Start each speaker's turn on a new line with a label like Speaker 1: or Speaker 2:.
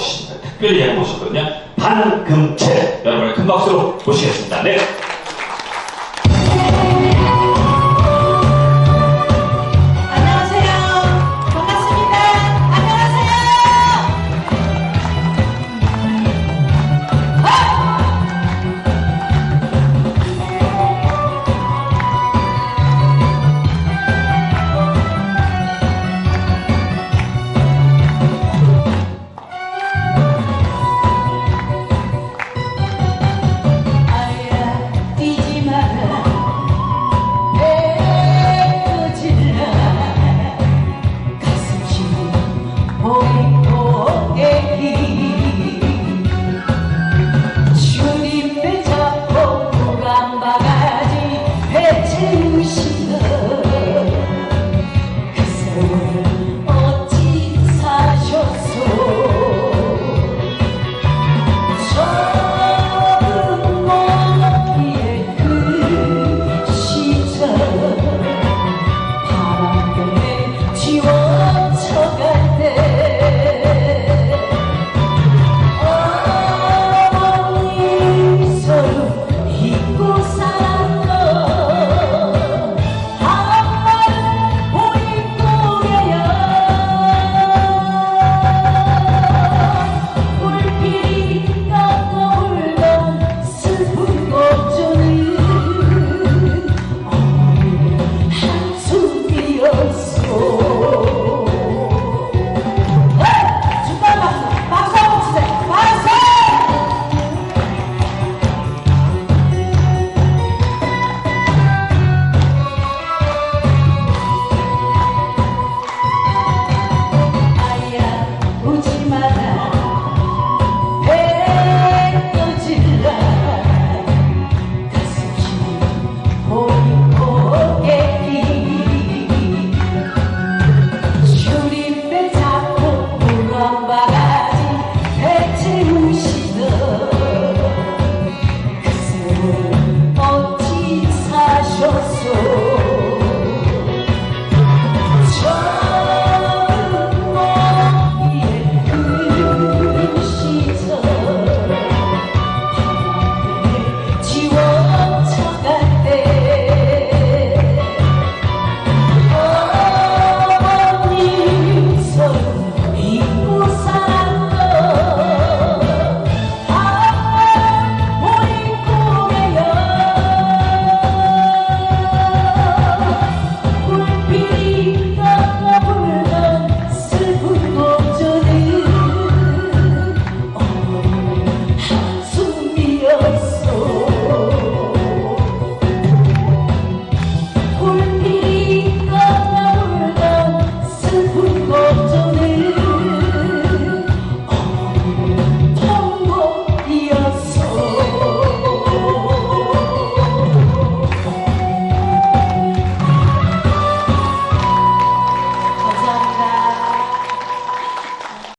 Speaker 1: 특별히 모셨거든요. 반금체. 여러분의 큰 박수로 모시겠습니다. 네.